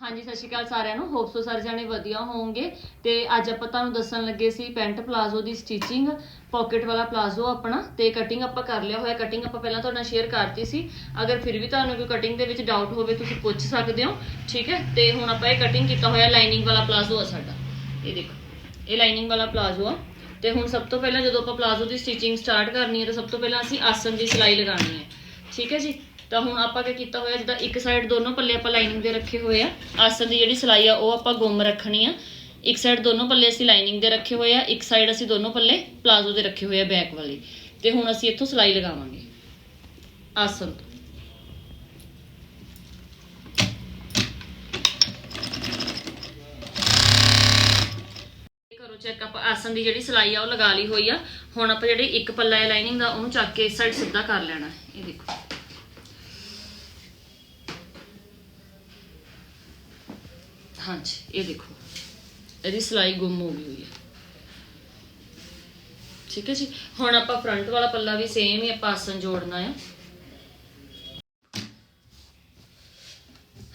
ਹਾਂਜੀ, ਸਤਿ ਸ਼੍ਰੀ ਅਕਾਲ ਸਾਰਿਆਂ ਨੂੰ। ਹੋਪ ਸੋ ਸਾਰੇ ਜਾਣੇ ਵਧੀਆ ਹੋਵੋਗੇ। ਤੇ ਅੱਜ ਆਪਾਂ ਤੁਹਾਨੂੰ ਦੱਸਣ ਲੱਗੇ ਸੀ ਪੈਂਟ ਪਲਾਜ਼ੋ ਦੀ ਸਟਿਚਿੰਗ ਪਾਕਟ ਵਾਲਾ ਪਲਾਜ਼ੋ ਆਪਣਾ। ਤੇ ਕਟਿੰਗ ਆਪਾਂ ਕਰ ਲਿਆ ਹੋਇਆ। ਕਟਿੰਗ ਆਪਾਂ ਪਹਿਲਾਂ ਤੁਹਾਡੇ ਨਾਲ ਸ਼ੇਅਰ ਕਰਤੀ ਸੀ। ਅਗਰ ਫਿਰ ਵੀ ਤੁਹਾਨੂੰ ਕੋਈ ਕਟਿੰਗ ਦੇ ਵਿੱਚ ਡਾਊਟ ਹੋਵੇ, ਤੁਸੀਂ ਪੁੱਛ ਸਕਦੇ ਹੋ। ਠੀਕ ਹੈ? ਤੇ ਹੁਣ ਆਪਾਂ ਇਹ ਕਟਿੰਗ ਕੀਤਾ ਹੋਇਆ ਲਾਈਨਿੰਗ ਵਾਲਾ ਪਲਾਜ਼ੋ ਆ ਸਾਡਾ। ਇਹ ਦੇਖੋ, ਇਹ ਲਾਈਨਿੰਗ ਵਾਲਾ ਪਲਾਜ਼ੋ ਆ। ਤੇ ਹੁਣ ਸਭ ਤੋਂ ਪਹਿਲਾਂ ਜਦੋਂ ਆਪਾਂ ਪਲਾਜ਼ੋ ਦੀ ਸਟਿਚਿੰਗ ਸਟਾਰਟ ਕਰਨੀ ਹੈ, ਤਾਂ ਸਭ ਤੋਂ ਪਹਿਲਾਂ ਅਸੀਂ ਆਸਨ ਦੀ ਸਿਲਾਈ ਲਗਾਉਣੀ ਹੈ। ਠੀਕ ਹੈ ਜੀ? ਤਾਂ ਹੁਣ ਆਪਾਂ ਕੀ ਕੀਤਾ ਹੋਇਆ, ਜਿੱਦਾਂ ਇੱਕ ਸਾਈਡ ਦੋਨੋਂ ਪੱਲੇ ਆਪਾਂ ਲਾਈਨਿੰਗ ਦੇ ਰੱਖੇ ਹੋਏ ਆ ਆਸਨ ਦੀ ਜਿਹੜੀ ਸਿਲਾਈ ਆ, ਉਹ ਆਪਾਂ ਗੁੰਮ ਰੱਖਣੀ ਆ। ਇੱਕ ਸਾਈਡ ਦੋਨੋਂ ਪੱਲੇ ਅਸੀਂ ਲਾਈਨਿੰਗ ਦੇ ਰੱਖੇ ਹੋਏ ਆ, ਇੱਕ ਸਾਈਡ ਅਸੀਂ ਦੋਨੋਂ ਪੱਲੇ ਪਲਾਜ਼ੋ ਦੇ ਰੱਖੇ ਹੋਏ ਆ ਬੈਕ ਵਾਲੀ। ਤੇ ਹੁਣ ਅਸੀਂ ਇੱਥੋਂ ਸਿਲਾਈ ਲਗਾਵਾਂਗੇ। ਆਸਨ ਤੋਂ। ਚੈੱਕ ਆਪਾਂ ਆਸਨ ਦੀ ਜਿਹੜੀ ਸਿਲਾਈ ਆ, ਉਹ ਲਗਾ ਲਈ ਹੋਈ ਆ। ਹੁਣ ਆਪਾਂ ਜਿਹੜੀ ਇੱਕ ਪੱਲਾ ਹੈ ਲਾਈਨਿੰਗ ਦਾ, ਉਹਨੂੰ ਚੱਕ ਕੇ ਇਸ ਸਾਈਡ ਸਿੱਧਾ ਕਰ ਲੈਣਾ। ਇਹ ਦੇਖੋ। ਹਾਂਜੀ, ਇਹ ਦੇਖੋ। ਇਹਦੀ ਸਿਲਾਈ ਗੁੰਮ ਹੋ ਗਈ ਹੋਈ ਹੈ। ਠੀਕ ਹੈ ਜੀ? ਹੁਣ ਆਪਾਂ ਫਰੰਟ ਵਾਲਾ ਪੱਲਾ ਵੀ ਸੇਮ ਹੀ ਆਪਾਂ ਆਸਨ ਜੋੜਨਾ ਆ।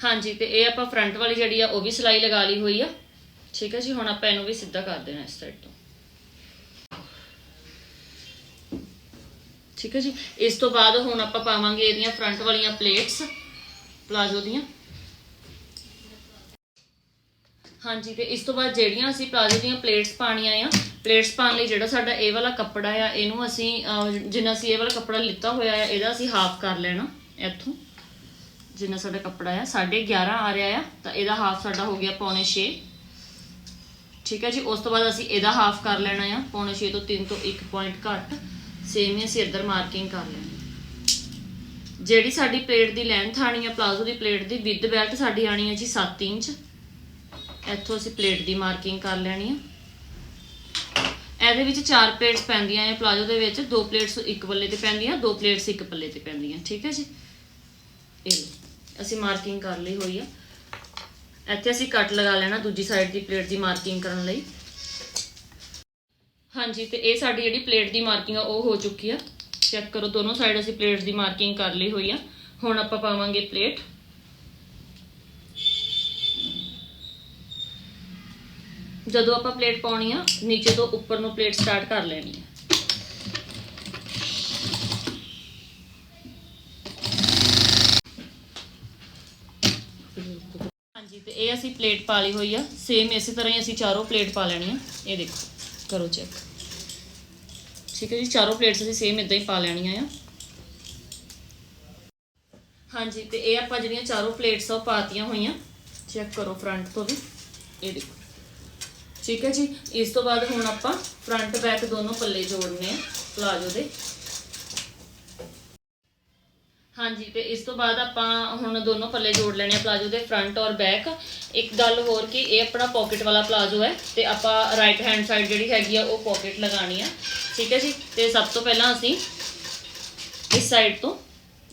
ਹਾਂਜੀ, ਤੇ ਇਹ ਆਪਾਂ ਫਰੰਟ ਵਾਲੀ ਜਿਹੜੀ ਆ, ਉਹ ਵੀ ਸਿਲਾਈ ਲਗਾ ਲਈ ਹੋਈ ਆ। ਠੀਕ ਹੈ ਜੀ? ਹੁਣ ਆਪਾਂ ਇਹਨੂੰ ਵੀ ਸਿੱਧਾ ਕਰ ਦੇਣਾ ਇਸ ਸਾਈਡ ਤੋਂ। ਠੀਕ ਹੈ ਜੀ? ਇਸ ਤੋਂ ਬਾਅਦ ਹੁਣ ਆਪਾਂ ਪਾਵਾਂਗੇ ਇਹਦੀਆਂ ਫਰੰਟ ਵਾਲੀਆਂ ਪਲੇਟਸ ਪਲਾਜ਼ੋ ਦੀਆਂ। ਹਾਂਜੀ, ਤੇ ਇਸ ਤੋਂ ਬਾਅਦ ਜਿਹੜੀਆਂ ਅਸੀਂ ਪਲਾਜ਼ੋ ਦੀਆਂ ਪਲੇਟਸ ਪਾਣੀਆਂ ਆ ਪਲੇਟਸ ਪਾਉਣ ਲਈ ਜਿਹੜਾ ਸਾਡਾ ਇਹ ਵਾਲਾ ਕੱਪੜਾ ਆ, ਇਹਨੂੰ ਅਸੀਂ ਜਿੰਨਾ ਅਸੀਂ ਇਹ ਵਾਲਾ ਕੱਪੜਾ ਲਿੱਤਾ ਹੋਇਆ ਆ, ਇਹਦਾ ਅਸੀਂ ਹਾਫ ਕਰ ਲੈਣਾ ਇੱਥੋਂ। ਜਿੰਨਾ ਸਾਡਾ ਕੱਪੜਾ ਆ 11.5 ਆ ਰਿਹਾ ਆ, ਤਾਂ ਇਹਦਾ ਹਾਫ ਸਾਡਾ ਹੋ ਗਿਆ ਪੌਣੇ 6 ਠੀਕ ਹੈ ਜੀ, ਉਸ ਤੋਂ ਬਾਅਦ ਅਸੀਂ ਇਹਦਾ ਹਾਫ ਕਰ ਲੈਣਾ ਆ, ਪੌਣੇ 6 ਤੋਂ 3 ਤੋਂ 1 ਪੁਆਇੰਟ ਘੱਟ। ਸੇਮ ਹੀ ਅਸੀਂ ਇੱਧਰ ਮਾਰਕਿੰਗ ਕਰ ਲੈਣੀ। ਜਿਹੜੀ ਸਾਡੀ ਪਲੇਟ ਦੀ ਲੈਂਥ ਆਣੀ ਆ, ਪਲਾਜ਼ੋ ਦੀ ਪਲੇਟ ਦੀ ਵਿਦ ਬੈਲਟ ਸਾਡੀ ਆਣੀ ਹੈ ਜੀ 7 ਇੰਚ। ਇੱਥੋਂ ਅਸੀਂ ਪਲੇਟ ਦੀ ਮਾਰਕਿੰਗ ਕਰ ਲੈਣੀ ਆ। ਇਹਦੇ ਵਿੱਚ ਚਾਰ ਪਲੇਟਸ ਪੈਂਦੀਆਂ ਆ ਪਲਾਜ਼ੋ ਦੇ ਵਿੱਚ, ਦੋ ਪਲੇਟਸ ਇੱਕ ਪੱਲੇ ਤੇ ਪੈਂਦੀਆਂ, ਦੋ ਪਲੇਟਸ ਇੱਕ ਪੱਲੇ ਤੇ ਪੈਂਦੀਆਂ, ਠੀਕ ਹੈ ਜੀ? ਇਹ ਅਸੀਂ ਮਾਰਕਿੰਗ ਕਰ ਲਈ ਹੋਈ ਆ। ਇੱਥੇ ਅਸੀਂ ਕੱਟ ਲਗਾ ਲੈਣਾ ਦੂਜੀ ਸਾਈਡ ਦੀ ਪਲੇਟ ਦੀ ਮਾਰਕਿੰਗ ਕਰਨ ਲਈ। ਹਾਂਜੀ, ਤੇ ਇਹ ਸਾਡੀ ਜਿਹੜੀ ਪਲੇਟ ਦੀ ਮਾਰਕਿੰਗ ਆ, ਉਹ ਹੋ ਚੁੱਕੀ ਆ। ਚੈੱਕ ਕਰੋ, ਦੋਨੋਂ ਸਾਈਡ ਅਸੀਂ ਪਲੇਟਸ ਦੀ ਮਾਰਕਿੰਗ ਕਰ ਲਈ ਹੋਈ ਆ। ਹੁਣ ਆਪਾਂ ਪਾਵਾਂਗੇ ਪਲੇਟ। ਜਦੋਂ ਆਪਾਂ ਪਲੇਟ ਪਾਉਣੀ ਆ, ਨੀਚੇ ਤੋਂ ਉੱਪਰ ਨੂੰ ਪਲੇਟ ਸਟਾਰਟ ਕਰ ਲੈਣੀ ਆ। ਹਾਂਜੀ, ਤੇ ਇਹ ਅਸੀਂ ਪਲੇਟ ਪਾ ਲਈ ਹੋਈ ਆ। ਸੇਮ ਇਸੇ ਤਰ੍ਹਾਂ ਹੀ ਅਸੀਂ ਚਾਰੋਂ ਪਲੇਟ ਪਾ ਲੈਣੀ ਆ। ਇਹ ਦੇਖੋ, ਕਰੋ ਚੈੱਕ। ਠੀਕ ਹੈ ਜੀ, ਚਾਰੋਂ ਪਲੇਟਸ ਅਸੀਂ ਸੇਮ ਇਦਾਂ ਹੀ ਪਾ ਲੈਣੀਆਂ ਆ। ਹਾਂਜੀ, ਤੇ ਇਹ ਆਪਾਂ ਜਿਹੜੀਆਂ ਚਾਰੋਂ ਪਲੇਟਸ ਆ, ਉਹ ਪਾਤੀਆਂ ਹੋਈਆਂ। ਚੈੱਕ ਕਰੋ ਫਰੰਟ ਤੋਂ ਵੀ। ਇਹ ਦੇਖੋ। ਠੀਕ ਹੈ ਜੀ? ਇਸ ਤੋਂ ਬਾਅਦ ਹੁਣ ਆਪਾਂ ਫਰੰਟ ਬੈਕ ਦੋਨੋਂ ਪੱਲੇ ਜੋੜਨੇ ਆ, ਪਲਾਜੋ ਦੇ। ਹਾਂਜੀ, ਤੇ ਇਸ ਤੋਂ ਬਾਅਦ ਆਪਾਂ ਹੁਣ ਦੋਨੋਂ ਪੱਲੇ ਜੋੜ ਲੈਣੇ ਆ ਪਲਾਜੋ ਦੇ ਫਰੰਟ ਔਰ ਬੈਕ ਇੱਕ ਗੱਲ ਹੋਰ ਕਿ ਇਹ ਆਪਣਾ ਪਾਕਟ ਵਾਲਾ ਪਲਾਜੋ ਹੈ, ਤੇ ਆਪਾਂ ਰਾਈਟ ਹੈਂਡ ਸਾਈਡ ਜਿਹੜੀ ਹੈਗੀ ਆ, ਉਹ ਪਾਕਟ ਲਗਾਣੀ ਆ। ਠੀਕ ਹੈ ਜੀ? ਤੇ ਸਭ ਤੋਂ ਪਹਿਲਾਂ ਅਸੀਂ ਇਸ ਸਾਈਡ ਤੋਂ,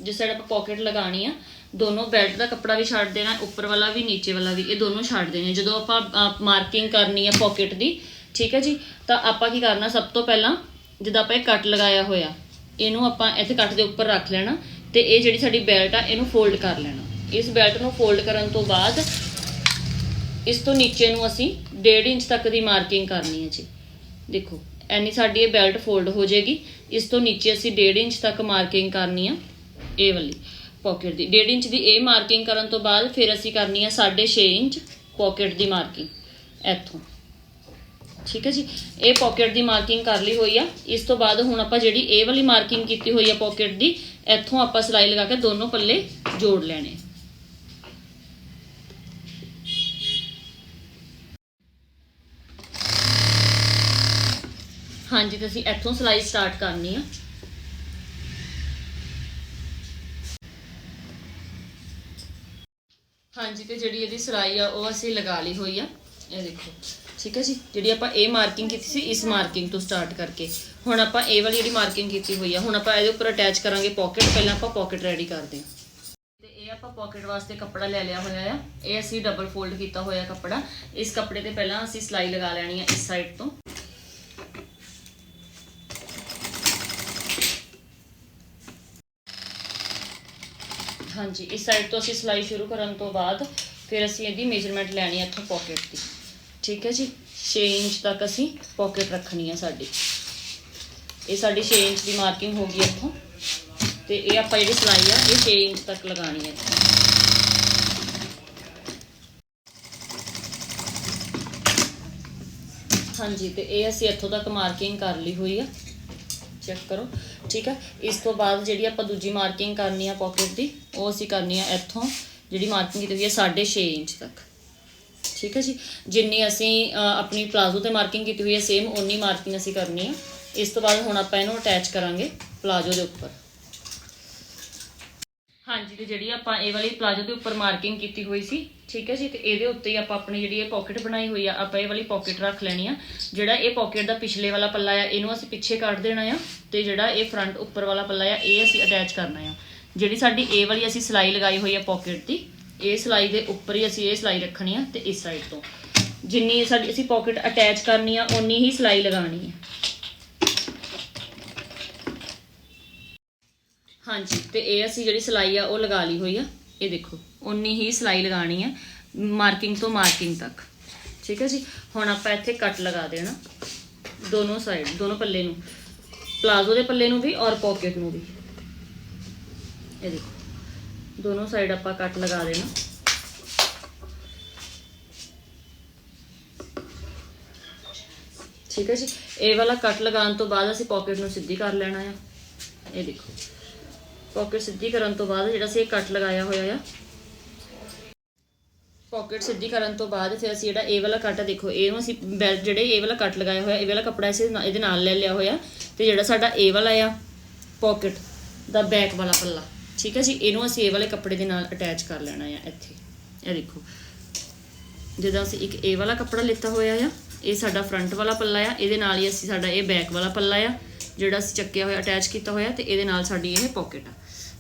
ਜਿਸ ਸਾਈਡ ਆਪਾਂ ਪਾਕਟ ਲਗਾਣੀ ਆ ਦੋਨੋਂ ਬੈਲਟ ਦਾ ਕੱਪੜਾ ਵੀ ਛੱਡ ਦੇਣਾ, ਉੱਪਰ ਵਾਲਾ ਵੀ, ਨੀਚੇ ਵਾਲਾ ਵੀ, ਇਹ ਦੋਨੋਂ ਛੱਡ ਦੇਣੇ। ਜਦੋਂ ਆਪਾਂ ਮਾਰਕਿੰਗ ਕਰਨੀ ਹੈ ਪਾਕਟ ਦੀ, ਠੀਕ ਹੈ ਜੀ? ਤਾਂ ਆਪਾਂ ਕੀ ਕਰਨਾ, ਸਭ ਤੋਂ ਪਹਿਲਾਂ ਜਿੱਦਾਂ ਆਪਾਂ ਇਹ ਕੱਟ ਲਗਾਇਆ ਹੋਇਆ, ਇਹਨੂੰ ਆਪਾਂ ਇੱਥੇ ਕੱਟ ਦੇ ਉੱਪਰ ਰੱਖ ਲੈਣਾ ਤੇ ਇਹ ਜਿਹੜੀ ਸਾਡੀ ਬੈਲਟ ਆ, ਇਹਨੂੰ ਫੋਲਡ ਕਰ ਲੈਣਾ। ਇਸ ਬੈਲਟ ਨੂੰ ਫੋਲਡ ਕਰਨ ਤੋਂ ਬਾਅਦ ਇਸ ਤੋਂ ਨੀਚੇ ਨੂੰ ਅਸੀਂ 1.5 ਇੰਚ ਤੱਕ ਦੀ ਮਾਰਕਿੰਗ ਕਰਨੀ ਹੈ ਜੀ। ਦੇਖੋ, ਐਨੀ ਸਾਡੀ ਇਹ ਬੈਲਟ ਫੋਲਡ ਹੋ ਜਾਏਗੀ। ਇਸ ਤੋਂ ਨੀਚੇ ਅਸੀਂ 1.5 ਇੰਚ ਤੱਕ ਮਾਰਕਿੰਗ ਕਰਨੀ ਆ, ਇਹ ਵਾਲੀ। ਪਾਕਟ ਦੀ। 1.5 ਇੰਚ ਦੀ ਇਹ ਮਾਰਕਿੰਗ ਕਰਨ ਤੋਂ ਬਾਅਦ ਫਿਰ ਅਸੀਂ ਕਰਨੀ ਆ 6.5 ਇੰਚ ਪਾਕਟ ਦੀ ਮਾਰਕਿੰਗ ਇੱਥੋਂ। ਠੀਕ ਹੈ ਜੀ? ਇਹ ਪਾਕਟ ਦੀ ਮਾਰਕਿੰਗ ਕਰ ਲਈ ਹੋਈ ਆ। ਇਸ ਤੋਂ ਬਾਅਦ ਹੁਣ ਆਪਾਂ ਜਿਹੜੀ ਇਹ ਵਾਲੀ ਮਾਰਕਿੰਗ ਕੀਤੀ ਹੋਈ ਆ ਪਾਕਟ ਦੀ, ਇੱਥੋਂ ਆਪਾਂ ਸਿਲਾਈ ਲਗਾ ਕੇ ਦੋਨੋਂ ਪੱਲੇ ਜੋੜ ਲੈਣੇ। ਹਾਂਜੀ ਤੁਸੀਂ ਇੱਥੋਂ ਸਿਲਾਈ ਸਟਾਰਟ ਕਰਨੀ ਆ। ਹਾਂਜੀ, ਤੇ ਜਿਹੜੀ ਇਹਦੀ ਸਿਲਾਈ ਆ, ਉਹ ਅਸੀਂ ਲਗਾ ਲਈ ਹੋਈ ਆ। ਇਹ ਦੇਖੋ। ਠੀਕ ਹੈ ਜੀ? ਜਿਹੜੀ ਆਪਾਂ ਇਹ ਮਾਰਕਿੰਗ ਕੀਤੀ ਸੀ, ਇਸ ਮਾਰਕਿੰਗ ਤੋਂ ਸਟਾਰਟ ਕਰਕੇ। ਹੁਣ ਆਪਾਂ ਇਹ ਵਾਲੀ ਜਿਹੜੀ ਮਾਰਕਿੰਗ ਕੀਤੀ ਹੋਈ ਆ, ਹੁਣ ਆਪਾਂ ਇਹਦੇ ਉੱਪਰ ਅਟੈਚ ਕਰਾਂਗੇ ਪਾਕਟ ਪਹਿਲਾਂ ਆਪਾਂ ਪਾਕਟ ਰੈਡੀ ਕਰਦੇ ਹਾਂ। ਤੇ ਇਹ ਆਪਾਂ ਪਾਕਟ ਵਾਸਤੇ ਕੱਪੜਾ ਲੈ ਲਿਆ ਹੋਇਆ ਆ। ਇਹ ਅਸੀਂ ਡਬਲ ਫੋਲਡ ਕੀਤਾ ਹੋਇਆ ਕੱਪੜਾ। ਇਸ ਕੱਪੜੇ ਤੇ ਪਹਿਲਾਂ ਅਸੀਂ ਸਿਲਾਈ ਲਗਾ ਲੈਣੀ ਆ ਇਸ ਸਾਈਡ ਤੋਂ। ਹਾਂਜੀ, ਇਸ ਸਾਈਡ ਤੋਂ ਅਸੀਂ ਸਿਲਾਈ ਸ਼ੁਰੂ ਕਰਨ ਤੋਂ ਬਾਅਦ ਫਿਰ ਅਸੀਂ ਇਹਦੀ ਮੇਜਰਮੈਂਟ ਲੈਣੀ ਹੈ ਇੱਥੋਂ ਪਾਕਟ ਦੀ। ਠੀਕ ਹੈ ਜੀ? 6 ਇੰਚ ਤੱਕ ਅਸੀਂ ਪਾਕਟ ਰੱਖਣੀ ਹੈ ਸਾਡੀ। ਇਹ ਸਾਡੀ 6 ਇੰਚ ਦੀ ਮਾਰਕਿੰਗ ਹੋ ਗਈ ਇੱਥੋਂ। ਤੇ ਇਹ ਆਪਾਂ ਜਿਹੜੀ ਸਿਲਾਈ ਆ, ਇਹ 6 ਇੰਚ ਤੱਕ ਲਗਾਣੀ ਹੈ ਇੱਥੇ। ਹਾਂਜੀ, ਤੇ ਇਹ ਅਸੀਂ ਇੱਥੋਂ ਤੱਕ ਮਾਰਕਿੰਗ ਕਰ ਲਈ ਹੋਈ ਆ। ਚੈੱਕ ਕਰੋ, ਠੀਕ ਹੈ? ਇਸ ਤੋਂ ਬਾਅਦ ਜਿਹੜੀ ਆਪਾਂ ਦੂਜੀ ਮਾਰਕਿੰਗ ਕਰਨੀ ਆ ਪਾਕਟ ਦੀ, ਉਹ ਅਸੀਂ ਕਰਨੀ ਆ ਇੱਥੋਂ, ਜਿਹੜੀ ਮਾਰਕਿੰਗ ਕੀਤੀ ਹੋਈ ਹੈ 6.5 ਇੰਚ ਤੱਕ। ਠੀਕ ਹੈ ਜੀ? ਜਿੰਨੀ ਅਸੀਂ ਆਪਣੀ ਪਲਾਜ਼ੋ ਤੇ ਮਾਰਕਿੰਗ ਕੀਤੀ ਹੋਈ ਹੈ ਸੇਮ ਓਨੀ ਮਾਰਕਿੰਗ ਅਸੀਂ ਕਰਨੀ ਆ। ਇਸ ਤੋਂ ਬਾਅਦ ਹੁਣ ਆਪਾਂ ਇਹਨੂੰ ਅਟੈਚ ਕਰਾਂਗੇ ਪਲਾਜ਼ੋ ਦੇ ਉੱਪਰ। ਹਾਂਜੀ, ਤੇ ਜਿਹੜੀ ਆਪਾਂ ਇਹ ਵਾਲੀ ਪਲਾਜ਼ੋ ਦੇ ਉੱਪਰ ਮਾਰਕਿੰਗ ਕੀਤੀ ਹੋਈ ਸੀ, ਠੀਕ ਹੈ ਜੀ, ਤੇ ਇਹਦੇ ਉੱਤੇ ਹੀ ਆਪਾਂ ਆਪਣੀ ਜਿਹੜੀ ਇਹ ਪਾਕਟ ਬਣਾਈ ਹੋਈ ਆ, ਆਪਾਂ ਇਹ ਵਾਲੀ ਪਾਕਟ ਰੱਖ ਲੈਣੀ ਆ। ਜਿਹੜਾ ਇਹ ਪਾਕਟ ਦਾ ਪਿਛਲੇ ਵਾਲਾ ਪੱਲਾ ਆ, ਇਹਨੂੰ ਅਸੀਂ ਪਿੱਛੇ ਕੱਢ ਦੇਣਾ ਆ, ਤੇ ਜਿਹੜਾ ਇਹ ਫਰੰਟ ਉੱਪਰ ਵਾਲਾ ਪੱਲਾ ਆ, ਇਹ ਅਸੀਂ ਅਟੈਚ ਕਰਨਾ ਆ। ਜਿਹੜੀ ਸਾਡੀ ਇਹ ਵਾਲੀ ਅਸੀਂ ਸਿਲਾਈ ਲਗਾਈ ਹੋਈ ਆ ਪਾਕਟ ਦੀ, ਇਹ ਸਿਲਾਈ ਦੇ ਉੱਪਰ ਹੀ ਅਸੀਂ ਇਹ ਸਿਲਾਈ ਰੱਖਣੀ ਆ, ਤੇ ਇਸ ਸਾਈਡ ਤੋਂ। ਜਿੰਨੀ ਸਾਡੀ ਅਸੀਂ ਪਾਕਟ ਅਟੈਚ ਕਰਨੀ ਆ, ਓਨੀ ਹੀ ਸਿਲਾਈ ਲਗਾਣੀ ਆ। ਹਾਂਜੀ, ਤੇ ਇਹ ਅਸੀਂ ਜਿਹੜੀ ਸਿਲਾਈ ਆ, ਉਹ ਲਗਾ ਲਈ ਹੋਈ ਆ। ਇਹ ਦੇਖੋ ਉਨੀ ਹੀ ਸਿਲਾਈ ਲਗਾਣੀ ਆ, ਮਾਰਕਿੰਗ ਤੋਂ ਮਾਰਕਿੰਗ ਤੱਕ। ਠੀਕ ਹੈ ਜੀ? ਹੁਣ ਆਪਾਂ ਇੱਥੇ ਕੱਟ ਲਗਾ ਦੇਣਾ, ਦੋਨੋਂ ਸਾਈਡ ਦੋਨੋਂ ਪੱਲੇ ਨੂੰ। ਪਲਾਜ਼ੋ ਦੇ ਪੱਲੇ ਨੂੰ ਵੀ ਔਰ ਪਾਕਟ ਨੂੰ ਵੀ। ਇਹ ਦੇਖੋ, ਦੋਨੋਂ ਸਾਈਡ ਆਪਾਂ ਕੱਟ ਲਗਾ ਦੇਣਾ। ਠੀਕ ਹੈ ਜੀ? ਇਹ ਵਾਲਾ ਕੱਟ ਲਗਾਉਣ ਤੋਂ ਬਾਅਦ ਅਸੀਂ ਪਾਕਟ ਨੂੰ ਸਿੱਧੀ ਕਰ ਲੈਣਾ ਆ। ਇਹ ਦੇਖੋ। ਪਾਕਟ ਸਿੱਧੀ ਕਰਨ ਤੋਂ ਬਾਅਦ ਜਿਹੜਾ ਅਸੀਂ ਇਹ ਕੱਟ ਲਗਾਇਆ ਹੋਇਆ ਆ। ਪਾਕਟ ਸਿੱਧੀ ਕਰਨ ਤੋਂ ਬਾਅਦ ਫਿਰ ਅਸੀਂ ਜਿਹੜਾ ਇਹ ਵਾਲਾ ਕੱਟ ਆ, ਦੇਖੋ, ਇਹਨੂੰ ਅਸੀਂ ਬੈਲ ਜਿਹੜੇ ਇਹ ਵਾਲਾ ਕੱਟ ਲਗਾਇਆ ਹੋਇਆ, ਇਹ ਵਾਲਾ ਕੱਪੜਾ ਅਸੀਂ ਇਹਦੇ ਨਾਲ ਲੈ ਲਿਆ ਹੋਇਆ ਤੇ ਜਿਹੜਾ ਸਾਡਾ ਇਹ ਵਾਲਾ ਆ ਪਾਕਟ ਦਾ ਬੈਕ ਵਾਲਾ ਪੱਲਾ, ਠੀਕ ਹੈ ਜੀ? ਇਹਨੂੰ ਅਸੀਂ ਇਹ ਵਾਲੇ ਕੱਪੜੇ ਦੇ ਨਾਲ ਅਟੈਚ ਕਰ ਲੈਣਾ ਆ ਇੱਥੇ। ਇਹ ਦੇਖੋ, ਜਦੋਂ ਅਸੀਂ ਇੱਕ ਇਹ ਵਾਲਾ ਕੱਪੜਾ ਲਿੱਤਾ ਹੋਇਆ ਆ, ਇਹ ਸਾਡਾ ਫਰੰਟ ਵਾਲਾ ਪੱਲਾ ਆ, ਇਹਦੇ ਨਾਲ ਹੀ ਅਸੀਂ ਸਾਡਾ ਇਹ ਬੈਕ ਵਾਲਾ ਪੱਲਾ ਆ, ਜਿਹੜਾ ਅਸੀਂ ਚੱਕਿਆ ਹੋਇਆ ਅਟੈਚ ਕੀਤਾ ਹੋਇਆ ਤੇ ਇਹਦੇ ਨਾਲ ਸਾਡੀ ਇਹ ਪਾਕਟ ਆ।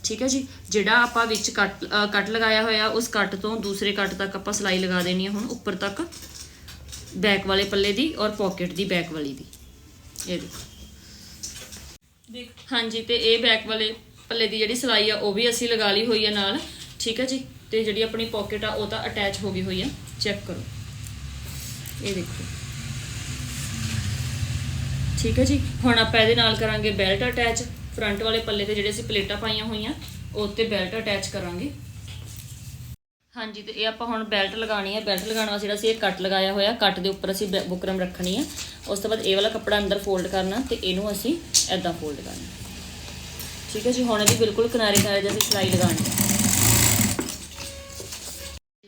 ਠੀਕ ਹੈ ਜੀ? ਜਿਹੜਾ ਆਪਾਂ ਵਿੱਚ ਕੱਟ ਕੱਟ ਲਗਾਇਆ ਹੋਇਆ ਉਸ ਕੱਟ ਤੋਂ ਦੂਸਰੇ ਕੱਟ ਤੱਕ ਆਪਾਂ ਸਿਲਾਈ ਲਗਾ ਦੇਣੀ ਹੈ ਹੁਣ ਉੱਪਰ ਤੱਕ ਬੈਕ ਵਾਲੇ ਪੱਲੇ ਦੀ ਔਰ ਪਾਕਟ ਦੀ ਬੈਕ ਵਾਲੀ ਦੀ। ਇਹ ਦੇਖੋ। ਹਾਂਜੀ ਤੇ ਇਹ ਬੈਕ ਵਾਲੇ ਪੱਲੇ ਦੀ ਜਿਹੜੀ ਸਿਲਾਈ ਆ ਉਹ ਵੀ ਅਸੀਂ ਲਗਾ ਲਈ ਹੋਈ ਆ ਨਾਲ ਠੀਕ ਹੈ ਜੀ? ਤੇ ਜਿਹੜੀ ਆਪਣੀ ਪਾਕਟ ਆ ਉਹ ਤਾਂ ਅਟੈਚ ਹੋ ਗਈ ਹੋਈ ਆ। ਚੈੱਕ ਕਰੋ। ਇਹ ਦੇਖੋ। ਠੀਕ ਹੈ ਜੀ? ਹੁਣ ਆਪਾਂ ਇਹਦੇ ਨਾਲ ਕਰਾਂਗੇ ਬੈਲਟ ਅਟੈਚ ਫਰੰਟ ਵਾਲੇ ਪੱਲੇ ਤੇ ਜਿਹੜੇ ਅਸੀਂ ਪਲੇਟਾਂ ਪਾਈਆਂ ਹੋਈਆਂ, ਉਹ ਤੇ ਬੈਲਟ ਅਟੈਚ ਕਰਾਂਗੇ। ਹਾਂਜੀ, ਤੇ ਇਹ ਆਪਾਂ ਹੁਣ ਬੈਲਟ ਲਗਾਣੀ ਹੈ। ਬੈਲਟ ਲਗਾਉਣ ਵਾਸਤੇ ਜਿਹੜਾ ਅਸੀਂ ਇਹ ਕੱਟ ਲਗਾਇਆ ਹੋਇਆ ਕੱਟ ਦੇ ਉੱਪਰ ਅਸੀਂ ਬੁਕਰਮ ਰੱਖਣੀ ਹੈ। ਉਸ ਤੋਂ ਬਾਅਦ ਇਹ ਵਾਲਾ ਕੱਪੜਾ ਅੰਦਰ ਫੋਲਡ ਕਰਨਾ ਤੇ ਇਹਨੂੰ ਅਸੀਂ ਐਦਾਂ ਫੋਲਡ ਕਰਨਾ। ਠੀਕ ਹੈ ਜੀ, ਹੁਣ ਇਹਦੀ ਬਿਲਕੁਲ ਕਿਨਾਰੇ ਕਿਨਾਰੇ ਜਿਹੀ ਅਸੀਂ ਸਿਲਾਈ ਲਗਾਣੀ ਹੈ।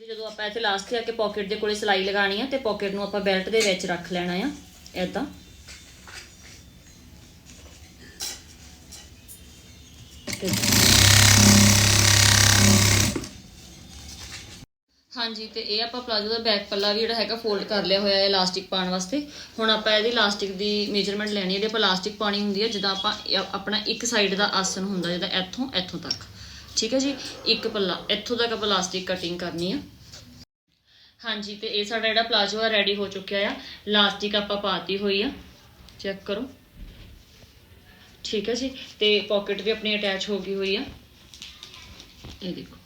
ਜਦੋਂ ਆਪਾਂ ਇੱਥੇ ਲਾਸਟ ਤੇ ਆ ਕੇ ਪਾਕਟ ਦੇ ਕੋਲੇ ਸਿਲਾਈ ਲਗਾਣੀ ਆ ਤੇ ਪਾਕਟ ਨੂੰ ਆਪਾਂ ਬੈਲਟ ਦੇ ਵਿੱਚ ਰੱਖ ਲੈਣਾ ਆ। ਐਦਾਂ ਤੇ ਹਾਂਜੀ, ਤੇ ਇਹ ਆਪਾਂ ਪਲਾਜ਼ੋ ਦਾ ਬੈਕ ਪੱਲਾ ਵੀ ਜਿਹੜਾ ਹੈਗਾ ਫੋਲਡ ਕਰ ਲਿਆ ਹੋਇਆ ਹੈ ਇਲਾਸਟਿਕ ਪਾਉਣ ਵਾਸਤੇ। ਹੁਣ ਆਪਾਂ ਇਹਦੀ ਇਲਾਸਟਿਕ ਦੀ ਮੇਜਰਮੈਂਟ ਲੈਣੀ ਹੈ ਇਹਦੇ ਆਪਾਂ ਇਲਾਸਟਿਕ ਪਾਣੀ ਹੁੰਦੀ ਹੈ ਜਿੱਦਾਂ ਆਪਾਂ ਆਪਣਾ ਇੱਕ ਸਾਈਡ ਦਾ ਆਸਨ ਹੁੰਦਾ ਜਿੱਦਾਂ ਇੱਥੋਂ ਇੱਥੋਂ ਤੱਕ। ਠੀਕ ਹੈ ਜੀ? ਇੱਕ ਪੱਲਾ, ਇੱਥੋਂ ਤੱਕ ਆਪਾਂ ਇਲਾਸਟਿਕ ਕਟਿੰਗ ਕਰਨੀ ਆ। ਹਾਂਜੀ, ਤੇ ਇਹ ਸਾਡਾ ਜਿਹੜਾ ਪਲਾਜ਼ੋ ਆ ਰੈਡੀ ਹੋ ਚੁੱਕਿਆ ਆ। ਇਲਾਸਟਿਕ ਆਪਾਂ ਪਾਤੀ ਹੋਈ ਆ। ਚੈੱਕ ਕਰੋ। ਠੀਕ ਹੈ ਜੀ, ਤੇ ਪਾਕਟ ਵੀ ਆਪਣੀ ਅਟੈਚ ਹੋ ਗਈ ਹੋਈ ਆ। ਇਹ ਦੇਖੋ।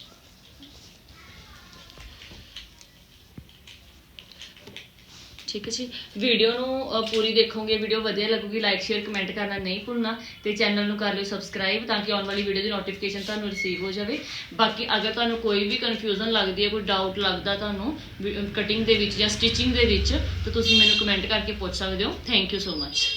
ਠੀਕ ਹੈ ਜੀ ਵੀਡੀਓ ਨੂੰ ਪੂਰੀ ਦੇਖੋਗੇ ਵੀਡੀਓ ਵਧੀਆ ਲੱਗੂਗੀ ਲਾਈਕ ਸ਼ੇਅਰ ਕਮੈਂਟ ਕਰਨਾ ਨਹੀਂ ਭੁੱਲਣਾ, ਤੇ ਚੈਨਲ ਨੂੰ ਕਰ ਲਿਓ ਸਬਸਕ੍ਰਾਈਬ ਤਾਂ ਕਿ ਆਉਣ ਵਾਲੀ ਵੀਡੀਓ ਦੀ ਨੋਟੀਫਿਕੇਸ਼ਨ ਤੁਹਾਨੂੰ ਰਿਸੀਵ ਹੋ ਜਾਵੇ। ਬਾਕੀ ਅਗਰ ਤੁਹਾਨੂੰ ਕੋਈ ਵੀ ਕਨਫਿਊਜ਼ਨ ਲੱਗਦੀ ਹੈ, ਕੋਈ ਡਾਊਟ ਲੱਗਦਾ ਤੁਹਾਨੂੰ ਕਟਿੰਗ ਦੇ ਵਿੱਚ ਜਾਂ ਸਟਿਚਿੰਗ ਦੇ ਵਿੱਚ, ਤਾਂ ਤੁਸੀਂ ਮੈਨੂੰ ਕਮੈਂਟ ਕਰਕੇ ਪੁੱਛ ਸਕਦੇ ਹੋ। Thank you so much